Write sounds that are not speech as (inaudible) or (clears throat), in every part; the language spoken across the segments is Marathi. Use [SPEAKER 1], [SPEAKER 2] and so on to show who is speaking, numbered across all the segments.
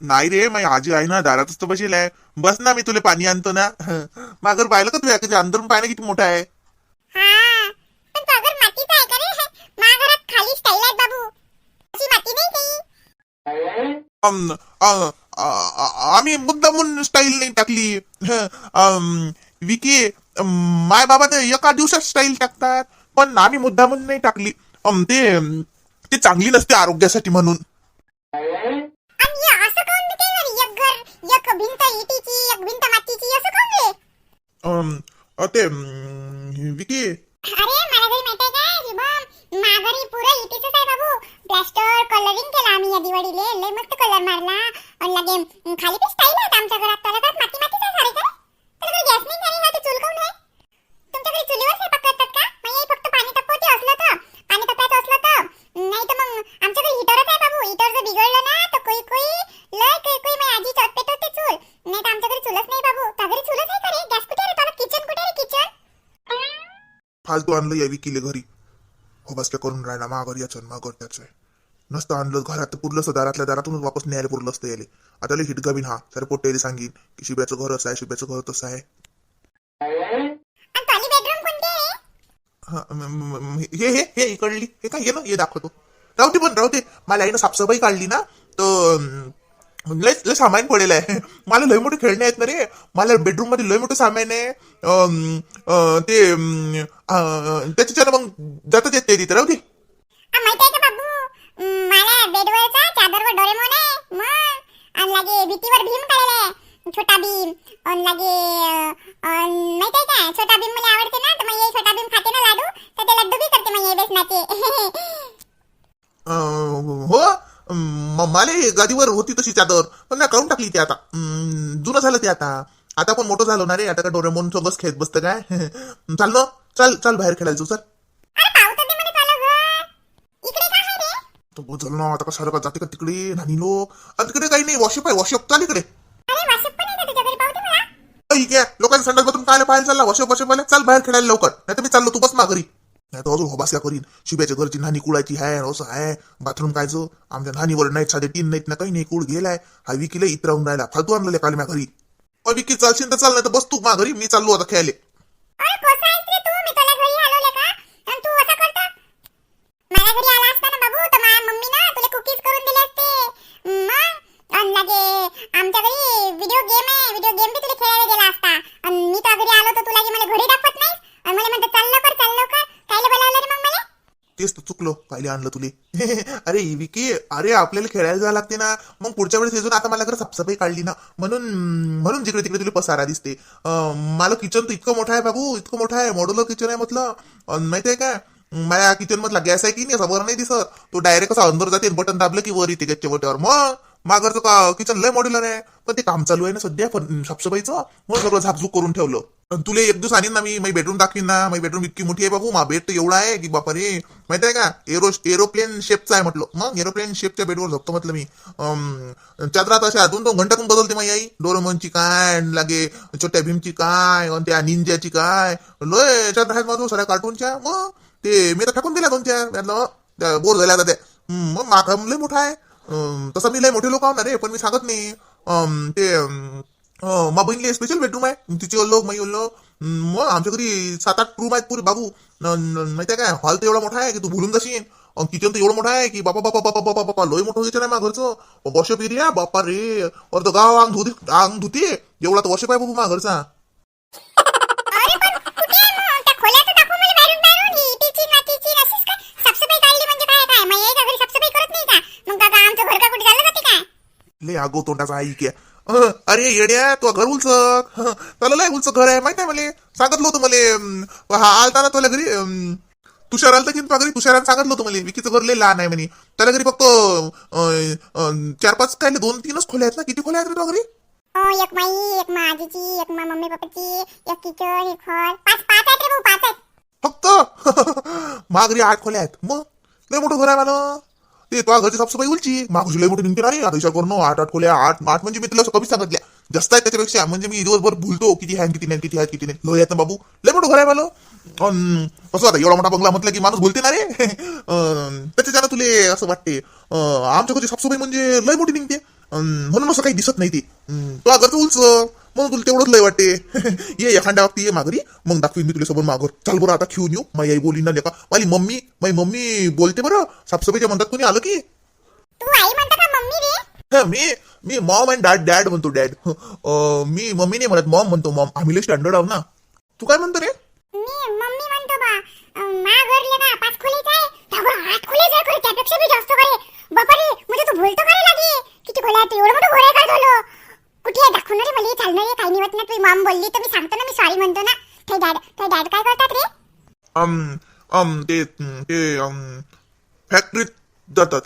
[SPEAKER 1] नाही रे माझी आजी आहे ना दारातच तर बसेल आहे. बस ना मी तुला पाणी आणतो ना. मागर पाहिलं का तुझ्या कधी अंदरून पाहिलं किती मोठा आहे.
[SPEAKER 2] हा
[SPEAKER 1] आम्ही मुद्दामून स्टाईल नाही टाकली. विकी माय बाबा ते एका दिवसात स्टाईल टाकतात. पण आम्ही मुद्दामून नाही टाकली. ते चांगली नसते आरोग्यासाठी म्हणून
[SPEAKER 2] आणि या असं काऊन केलं रे? एक घर एक भिंत इटीची एक भिंत मातीची असं काऊन रे?
[SPEAKER 1] अम, अ, ते अम, विकी.
[SPEAKER 2] अरे मला घरी माहिती आहे काय शुभम माघारी पुरं इटीचंच आहे बाबू. प्लॅस्टर कलरिंग केलं आम्ही या दिवाळीले. लय मस्त कलर मारला. आणि लगे खाली पण स्टाईल आहे आमच्या घरात त्याला घरात माती मातीच आहे सारे काय तर गॅस नाही घरी ना ते चूल काऊन आहे तुमच्या घरी चुलीवर स्वयंपाक करतात का मग हे फक्त पाणी तापवते असलं तर पाणी तापायचं असलं तर नाही तर मग आमच्या घरी हिटरच आहे बाबू हिटर जर बिघडलं ना तर कोई कोई लय कोई कोई माझी आजी चट पेटवते चूल नाही तर आमच्या घरी चुलच नाही बाबू त्या घरी चुलच आहे का रे गॅस कुठे रे त्याला किचन कुठे रे किचन
[SPEAKER 1] फालतू आणलं या विकीले घरी. हो बस काय करून राहिला माघारी याचं माघार त्याचं आहे. नसतं आणलं घरात पुरलं असतं दारातल्या दारातूनच वापस न्यायला पुरलं असतं याले. आता हिट गावीन हा सर पोट्टेली सांगीन की शिब्याचं घर असं आहे शिब्याचं घर तसं आहे. हा, म- म- म- हे हे हे इकडली. हे काय ये ना हे दाखवतो. राहू दे पण राहू दे. मला आईनं साफसफाई काढली ना तर अं, लय लय सामान पडेल आहे. (laughs) मला लय मोठे खेळणे आहेत ना रे. मला बेडरूममध्ये लय मोठं सामान आहे. ते त्याच्याच्यानं मग जातात येत ते तिथे. राहू दे.
[SPEAKER 2] आ, माहिती आहे का बाबू? म, मला बेडवरचा चादरवर डोरेमोन आहे. मग आणि लागे भीतीवर भीम काढलेला आहे. छोटा भीम. आणि लागे माहिती आहे का? छोटा भीम मला आवडते ना तर मग हे छोटा भीम खाते ना लाडू. तर ते लड्डू बी करते मग हे बेसनाचे. (laughs)
[SPEAKER 1] हो. मला गादीवर होती तशी चादर. पण नाही काढून टाकली ती आता. जुनं झालं ते आता. आता पण मोठं झालं ना रे. आता काय डोरेमोन सोबत खेळत बसतं काय? (laughs) चाल ना. चाल चाल बाहेर चल.
[SPEAKER 2] दे मला चालू
[SPEAKER 1] तो बदल ना आता का सारं का जाते का तिकडे? नानी लोक आणि तिकडे काही नाही. वॉशअप आहे वॉशअप चाल इकडे.
[SPEAKER 2] का
[SPEAKER 1] लोकांच्या संडास बाथरूम काय पाहायला चालला? वॉशअप वॉशअप चाल बाहेर खेळायला लवकर. नाही तर मी चाललो तू बस माघारी. नाही तर अजून होबासल्या करीन. शिब्याच्या घरची नानी कुळायची आहे असं आहे बाथरूम कायचं आमच्या नानीवर नाहीत साधे तीन नाहीत ना काही नाही कुळ गेलाय. हा विकीला इतर राहून राहिला. फालतू आणलं काल माझ्या घरी. अ विकी चालशील तर चाल नाही तर बस तू माघारी. मी चाललो आता
[SPEAKER 2] खेळले मी का? आला ना तर ना करून घरी आलो तर तुला मला घरी दाखवत नाही मला म्हणतो चाललो कर चाललो कर कायले बोलावलं रे मग मला
[SPEAKER 1] तेच तर चुकलो कायले आणलं तुले. (laughs) अरे विकी अरे आपल्याला खेळायला जावं लागते ना. मग पुढच्या वेळेस येजून आता मला घर साफसफाई काढली ना. म्हणून म्हणून जिकडे तिकडे तुला पसारा दिसते. अं, मला किचन तर इतकं मोठं आहे बाबू इतकं मोठं आहे. मॉड्युलर किचन आहे म्हटलं. माहिती आहे काय? माझ्या किचन मधला गॅस आहे की नाही समोर नाही दिसत. तो डायरेक्ट असा अंदर जाते बटन दाबलं की वर येते गॅसच्या बोट्यावर मग मागरचं किचन लय मॉड्युलर आहे. पण ते काम चालू आहे ना सध्या पण साफसफाईचं मग सगळं झापझूक करून ठेवलं. तुले एक दिवस आणीन ना मी माझी बेडरूम दाखवीन ना माझी बेडरूम इतकी मोठी आहे बाबू मा बेड तर एवढा आहे की बापा रे माहिती आहे का? एरो एरोप्लेन शेपचा आहे म्हटलं. मग एरोप्लेन शेपच्या बेडवर झोपतो म्हटलं मी. अं, चादरात अशा दोन दोन घंटातून बदलते माझी आई. डोरेमोनची काय लागे छोट्या भीमची काय त्या निंजाची काय. लय चादर आहेत माझं सगळ्या कार्टूनच्या मग ते मी तर टाकून दिल्या दोन चार. बोर झाल्या आता त्या. मग माका लय मोठा आहे. अं, तसं मी लय मोठे लोक आहोत ना रे पण मी सांगत नाही. अं, ते अं, मा बहिणीला स्पेशल बेडरूम आहे. तिची लोक मी बोललो मग आमच्या घरी सात आठ रूम आहेत पुरे बाबू. माहिती आहे काय? हॉल तर एवढा मोठा आहे की तू भुलून जाशील. किचन तर एवढं मोठं आहे की बापा बापा बापा बापा बापा लोय मोठं किचन आहे माझ्या घरचं. वॉशअप एरिया बापा रे. अर्ध गाव अंग धुते अंग धुते. एवढा तर वॉशअप आहे बाबू माझ्या घरचा.
[SPEAKER 2] काढली म्हणजे
[SPEAKER 1] आगो तोंडाचा आई क्या अरे येड्या तू घर उलचक हं, त्याला लय उलच घर आहे माहिती आहे मला? सांगितलं होतं मला हा आलता ना तुला घरी तुषार आलता की घरी? तुषारानं सांगितलं होतं मला विकीचं घर लय लहान आहे म्हणे. त्याला घरी फक्त चार पाच काय दोन तीनच खोल्या आहेत ना? किती खोल्या आहेत रे तुझ्या घरी?
[SPEAKER 2] एक माई एक मा आजीची एक मा मम्मी पप्पाची एक किचन एक हॉल पाच पाच आहेत रे भाऊ पाच आहेत.
[SPEAKER 1] फक्त? (laughs) माघरी आठ खोल्या आहेत. मग? लय मोठं घर आहे मला. ते तुला घरची साफसफाई उलची माग लय मोठी निघते ना रे आता विचार करून आठ आठ खोल्या आठ आठ म्हणजे मी तुला असं कमीच सांगितल्या. जास्त आहे त्याच्यापेक्षा. म्हणजे मी दिवसभर भूलतो. किती आहे किती नाही किती आहे किती नाही. लोय ना बाबू. लय मोठं घर आहे मला कसं आता एवढा मोठा बंगला म्हटलं की माणूस बोलते ना रे. (laughs) त्याच्या तुले असं वाटते. आमच्या घरची साफसफाई म्हणजे लय मोठी निघते म्हणून असं काही दिसत नाही ते. तुला तो उलच म्हणून तुला तेवढंच लय वाटते. (laughs) ये एखाद्या बाबतीत ये माघारी. मग दाखवीन मी तुला सोबत मागोर चाल बरं आता खेळून येऊ. माझी आई बोली ना लेका. माझी मम्मी माझी मम्मी बोलते बरं. साफसफाईच्या म्हणतात कोणी आलं की?
[SPEAKER 2] तू आई म्हणता का मम्मी रे?
[SPEAKER 1] हा, मी मी मॉम अँड डॅड डॅड म्हणतो डॅड. मी मम्मी नाही म्हणत मॉम म्हणतो मॉम. आम्ही स्टँडर्ड आहो ना. तू काय म्हणतो रे?
[SPEAKER 2] मी मम्मी म्हणतो बा ना पाच खोलीच आहे त्यावर आठ खोले जर करे त्यापेक्षा बी जास्त करे बापा रे म्हणजे तू बोलतो करे लागे किती खोल्या आहेत एवढं मोठं घोडे काय झालं कुठे आहे दाखवणार रे मला हे चालणार आहे काही नाही होत ना बोलली तर मी सांगतो ना मी सॉरी म्हणतो ना. ते डॅड ते डॅड काय करतात रे?
[SPEAKER 1] अम अम ते ते अम फॅक्टरीत जातात.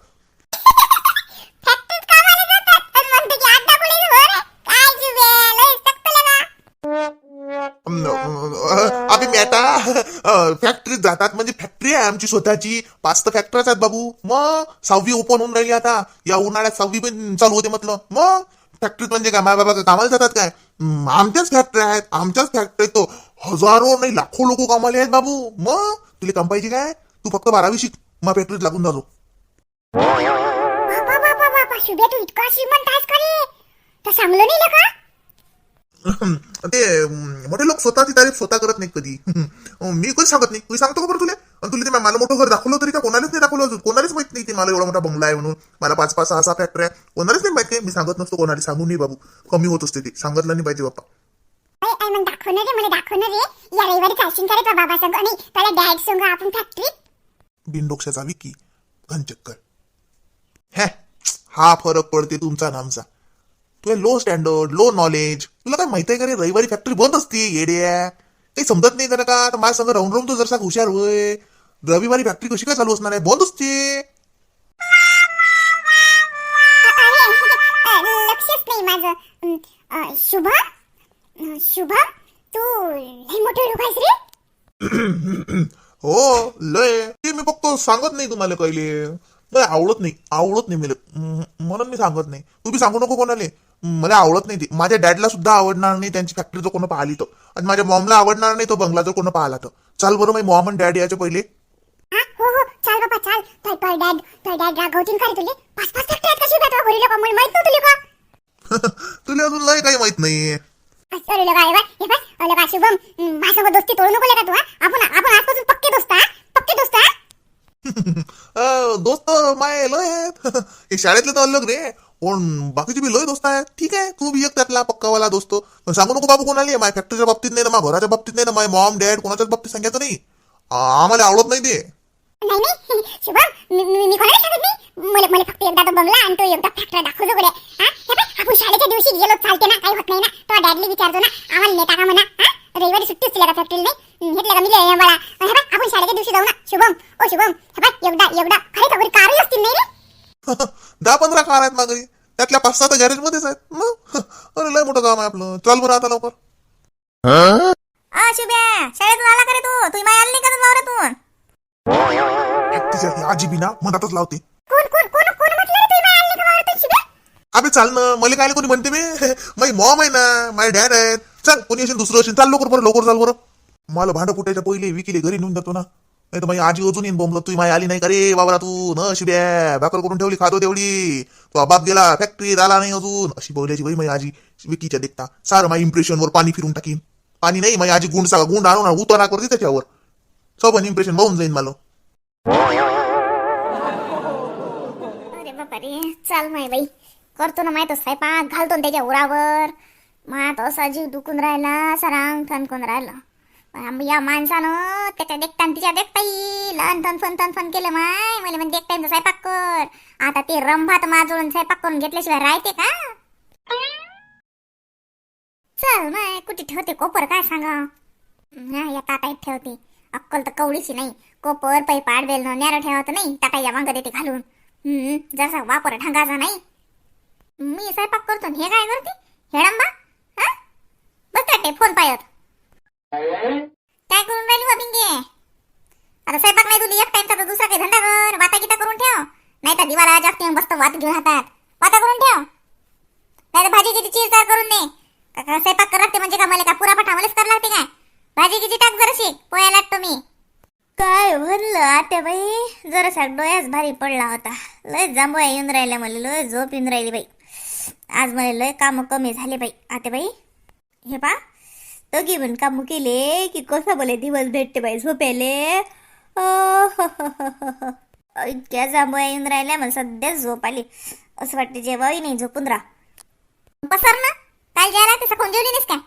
[SPEAKER 2] फॅक्टरीत कामाला जातात. आणि म्हणते की आठ दहा खोले घर आहे. काय जुबे लय सक्त लगा
[SPEAKER 1] अम, अ, अबे मेटा फॅक्टरीत जातात म्हणजे फॅक्टरी आहे आमची स्वतःची. पाच तर फॅक्टरीच आहेत बाबू. मग सहावी ओपन होऊन राहिली आता. या उन्हाळ्यात सहावी पण चालू होते म्हटलं. मग फॅक्टरीत म्हणजे काय? माझ्या बाबा कामाला जातात काय? आमच्याच फॅक्टरी आहेत. आमच्याच फॅक्टरीत तो. हजारो नाही लाखो लोक कामाले आहेत बाबू. मग? तुला काम पाहिजे काय? तू फक्त बारावी शिक. मग फॅक्टरीत लागून जातो.
[SPEAKER 2] शुभ्या तू इतका श्रीमंत आहेस का रे? तर सांगलो नाही का
[SPEAKER 1] ते अं, मोठे लोक स्वतःची तारीफ स्वतः करत नाही कधी. मी कधी सांगत नाही? तुला सांगतो का बरं तुला? आणि तुला ते मला मोठं घर दाखवलं तरी का? कोणालाच नाही दाखवलं अजून. कोणालाच माहीत नाही ते मला एवढा मोठा बंगला आहे म्हणून. मला पाच पाच सहा सहा फॅक्टरी आहे. कोणालाच नाही माहिती मी सांगत नसतो कोणाला. सांगू नाही बाबू. कमी होत असते ते. सांगितलं नाही पाहिजे बाप्पा.
[SPEAKER 2] मग दाखवणार रे मला दाखवणार रे. या रविवारी चालशील का रे तो बाबा संग नाही त्याला डॅड संग आपण फॅक्टरीत
[SPEAKER 1] बिनडोक्षाचा विकी. घनचक्कर हॅ हा फरक पडते तुमचा आमचा. तुला लो स्टँडर्ड लो नॉलेज तुला काय माहिती आहे का रे? रविवारी फॅक्टरी बंद असते. येड्या. काही समजत नाही जरा का? तर माझ्या संग राहून राहून तू जरसा हुशार होय. रविवारी फॅक्टरी कशी काय चालू असणार आहे? बंद असते
[SPEAKER 2] अरे अ, लक्षच नाही माझं. अम, अ, शुभम? अ, शुभम तू लय मोठे लोक आहेस रे. (clears throat)
[SPEAKER 1] हो लय. ते मी फक्त सांगत नाही तुम्हाला कहिले मला आवडत नाही आवडत नाही मला. म्हणून मी सांगत नाही. तू बी सांगू नको कोणाले. मला आवडत नाही ते. माझ्या डॅडला सुद्धा आवडणार नाही त्यांची फॅक्टरी जर कोण पाहिली तर. आणि माझ्या मॉमला आवडणार नाही तो बंगला जर कोण पाहिला तर. चाल बरं माझी मॉम आणि डॅड याच्या पहिले.
[SPEAKER 2] हा? हो हो. चाल बाबा चाल. तोय तोय डॅड तोय डॅड रागवतील का रे तुले. पाच पाच फॅक्टरी आहेत कशी भेटवा घरी लोक मला माहीत नव्हतं तुले का (laughs)
[SPEAKER 1] तुला अजून लय काही माहीत नाही
[SPEAKER 2] अरे लोक आहे बा हे बा अ, लोका शुभम माझ्यासोबत दोस्ती तोडू नको का तू हा? आपण आपण आजपासून पक्के दोस्त हा. पक्के दोस्त हा. (laughs)
[SPEAKER 1] अं, दोस्त माय लय आहेत. (laughs) हे शाळेतले तर अलग रे. पण बाकीचे बी लय दोस्त आहेत. ठीक आहे तू बी एक त्यातला पक्कावाला दोस्त. पण सांगू नको बाबू कोणाला माझ्या फॅक्टरीच्या बाबतीत नाही ना माझ्या घराच्या बाबतीत नाही ना माझ्या मॉम डॅड कोणाच्याच बाबतीत सांगायचं नाही. आ- आम्हाला आवडत नाही ते.
[SPEAKER 2] नाही नाही. शुभम मी मी मी कोणाला सांगत नाही. मला मला फक्त एकदा तो बंगला आणि तो एकदा फॅक्टरी दाखवतो कडे हा? हे बघ, आपण शाळेच्या दिवशी गेलो चालते ना काही होत नाही ना. तो डॅडली विचारतो ना आम्हाला नेता का म्हणा? हा? रविवारी सुट्टीच तुला का फॅक्टरी नाही घेतलं का मी लिहिलं मला हे बघ आपण शाळेच्या दिवशी जाऊ ना. शुभम ओ शुभम हे बघ एकदा एकदा. खरे का घरी कारही असतील नाही रे. (laughs)
[SPEAKER 1] दहा पंधरा कार आहेत मागरी त्यातल्या पाच सहा गॅरेज मध्येच आहेत. मग? (laughs) अरे लय मोठं काम आहे आपलं. चल बरं आता लवकर.
[SPEAKER 3] आ शुभ्या शाळेतून आला का रे तू? तुम्ही माय आली नाही का वावरातून.
[SPEAKER 1] तिच्या आजी बिना मनातच लावते. अबे चाल ना मला काय कोणी म्हणते मी माझी मॉम आहे ना माझे डॅड आहेत. चल कोणी असेल दुसरं असेल चाल लवकर बरं लवकर चाल बरं. मला भांडं फुटायच्या पहिले विकिले घरी नेऊन जातो ना. नाही तर माझी आजी अजून येईन बोंबलं तू माझी आली नाही का रे बाबरा तू? न शिब्या भाकर करून ठेवली खातो तेवढी. तो बाप गेला फॅक्टरीत आला नाही अजून. अशी बोलायची बाई माझी आजी विकीच्या देखता. सारं माझ्या इम्प्रेशनवर पाणी फिरून टाकीन. पाणी नाही माझी आजी गुंड सांगा गुंड आणून उतारा करते त्याच्यावर. सबन इम्प्रेशन वाहून जाईन मला.
[SPEAKER 3] अरे चाल माय बाई. करतो ना माहीत स्वयंपाक घालतो ना त्याच्या उरावर. मात असा जीव दुखून राहिला सरांग थनकून राहिला. या माणसानं त्याच्या देखता तिच्या देखता येईल अन थन फन थन फन केलं माय. मला म्हणजे देखता स्वयंपाक कर. आता ते रंभात माजून स्वयंपाक करून घेतल्याशिवाय राहते का? चल माय कुठे ठेवते कोपर? काय सांगा? नाही या ताटाईत ठेवते. अक्कल तर कवडीची नाही. कोपर पै पाड बेल ठेवत नाही. ताटा या मागं देते घालून. हम्म जसा वापर ढंगाचा नाही. मी स्वयंपाक करतो हे काय करते? हेडंबा हा? बस ताटे फोन पायत. काय करून राहिली बा बिंगे? आता स्वयंपाक नाही तुला एक टाइमचा तर दुसरा काही धंदा कर वाता गीता करून ठेव. नाही तर दिवाळा जास्त बसतो वात घेऊन हातात वाता करून ठेव. नाही तर भाजी किती चिरचार करून दे. स्वयंपाक कर लागते म्हणजे का मला का पुरा पाठा मलाच कर लागते काय? भाजी किती टाक जराशी पोया लागतो मी. काय म्हणलं आत्याबाई बाई जरासा डोळ्याच भारी पडला होता. लय जांभया येऊन राहिल्या मला लय झोप येऊन राहिली बाई. आज मला लय काम कमी झाले बाई. आता बाई हे पा दोघी पण काम केले की कसं बोले दिवस भेटते बाई झोपेले. हो, हो, इतक्या जांभया येऊन राहिल्या मला सध्या झोप आली. असं वाटते जेव्हाही नाही झोपून राहा. पसर ना? काय गेला तसं कोण जेवली नाहीस काय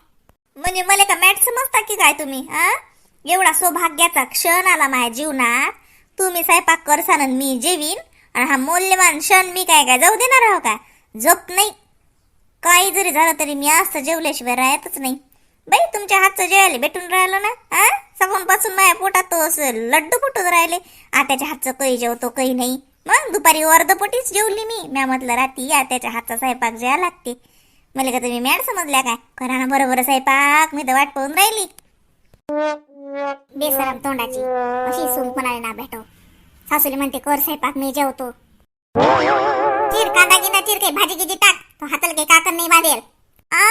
[SPEAKER 3] म्हणजे मला का मॅट समजता की काय तुम्ही हा एवढा सौभाग्याचा क्षण आला माझ्या जीवनात. तुम्ही स्वयंपाक करसान आणि मी जेवीन. आणि हा मौल्यवान क्षण मी काय काय जाऊ देणार आहो का? झोप नाही. काही जरी झालं तरी मी असं जेवल्याशिवाय राहतच नाही. बाई तुमच्या हातचं जेवायला भेटून राहिलं ना? हा सकाळपासून पासून माझ्या पोटात तो असं लड्डू फुटून राहिले. आत्याच्या हातचं काही जेवतो काही नाही. मग दुपारी अर्धपोटीच जेवली मी. म्या म्हटलं राती आत्याच्या हातचा स्वयंपाक जेवा लागते. मला का तुम्ही मॅड समजल्या काय? करा ना बरोबर स्वयंपाक मी तर वाट पाहून राहिली. बेसरम तोंडाची. अशी सून कोणाला ना भेटो. सासूली म्हणते कर स्वयंपाक मी जेवतो. चिर कांदा गिंदा चिर काही भाजी गिजी टाक. तो हाताला काही काकण नाही बांधेल. आ?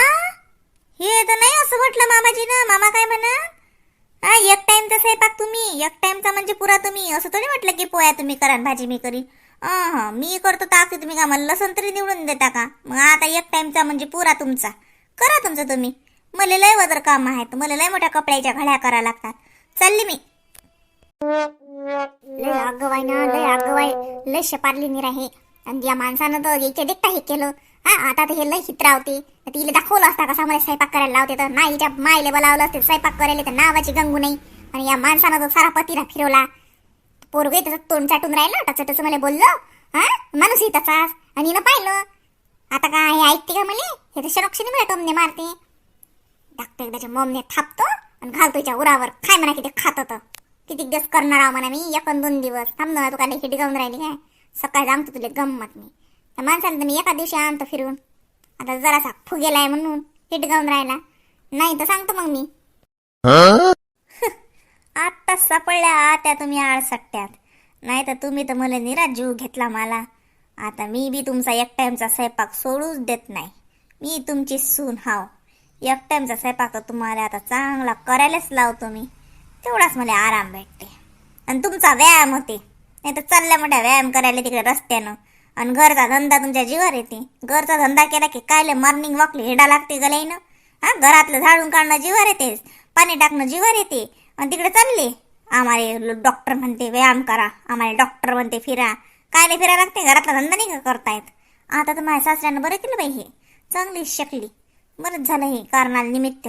[SPEAKER 3] हे तर नाही असं म्हटलं मामाजी ना मामा काय म्हणा हा एक टाइमचा स्वयंपाक तुम्ही एक टाइमचा म्हणजे पुरा तुम्ही. असं थोडी म्हटलं की पोया तुम्ही करा भाजी मी करी. हा मी करतो ताक तुम्ही का? मला लसण तरी निवडून देता का? मग आता एक टाइमचा म्हणजे पुरा तुमचा. करा तुमचा तुम्ही. मला लय वजर काम आहेत. मला लय मोठ्या कपड्याच्या घड्या करा लागतात. चालली मी. लय अगवाय ना लय अगवाय लय शपारली निर आहे आणि या माणसानं तर याच्या देखता हे केलं. हा आता तर हे लय हित्रावते तिला दाखवलं असता कसा मला स्वयंपाक करायला लावते तर? नाहीच्या मायले बोलावलं असते स्वयंपाक करायला तर नावाची गंगू नाही. आणि या माणसानं तर सारा पतीला फिरवला. पोरगे त्याचं तोंड चाटून राहिलं त्याचं टच मला बोललो. हा माणूसही तसाच. आणि हिनं पाहिलं. आता काय हे ऐकते का मला? हे तर शनोक्षणी मला टोमने मारते. टाकतो एकदाच्या ममने थापतो आणि घालतो तिच्या उरावर. काय म्हणा किती खात होतं किती दिवस करणार आहो म्हणा मी एक दोन दिवस. थांबणार ना तू काय हिट गाऊन राहिली काय? सकाळी सांगतो तुला गंमत मी. त्या माणसाला तर मी एका दिवशी आणतो फिरून. आता जरासा फुगेलाय म्हणून हिट गाऊन राहिला. नाही तर सांगतो मग मी. आता सापडल्या आत्या तुम्ही आळसट्ट्यात नाही तर तुम्ही तर मला निराश जीव घेतला मला. आता मी बी तुमचा एक टाइमचा स्वयंपाक सोडूच देत नाही. मी तुमची सून हाव. एक टाइमचा स्वयंपाक तर तुम्हाला आता चांगला करायलाच लावतो मी. तेवढाच मला आराम भेटते. आणि तुमचा व्यायाम होते. नाही तर चालल्या मोठ्या व्यायाम करायला तिकडे रस्त्यानं. आणि घरचा धंदा तुमच्या जीवावर येते. घरचा धंदा केला की कायले मॉर्निंग वॉकली हिडा लागते गलाईनं हा घरातलं झाडून काढणं जीवावर येते. पाणी टाकणं जीवावर येते. आणि तिकडे चालले. आम्हाला डॉक्टर म्हणते व्यायाम करा. आम्हाला डॉक्टर म्हणते फिरा. काय नाही फिरा लागते? घरातला धंदा नाही का करतायत? आता तर माझ्या सासऱ्यानं बरं केलं बाई हे. चांगली शकली. बरंच झालं हे कारणाला निमित्त.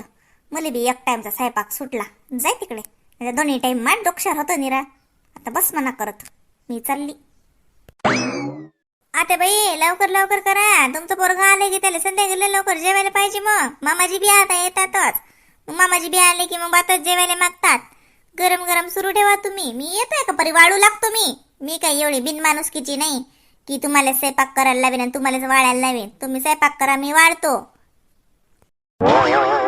[SPEAKER 3] मला बी एक टाईमचा स्वयंपाक सुटला. जाय तिकडे. दोन्ही टाईम माठ डोक्षार होतं निरा. आता बस मना करत. मी चालली. आता बाई लवकर लवकर करा. तुमचं पोरगा आले की त्याला संध्याकाळी लवकर जेवायला पाहिजे मग. मामाजी बी आता येतातच. मग मामाजी बी आले की मग बातच जेवायला मागतात. गरम गरम सुरू ठेवा तुम्ही. मी येतोय का परी? वाळू लागतो मी. मी काय एवढी बिनमानुसकीची नाही की तुम्हाला स्वयंपाक करायला लावेन आणि तुम्हाला वाळायला लावेन. तुम्ही स्वयंपाक करा मी वाळतो. Oh, yeah, yeah.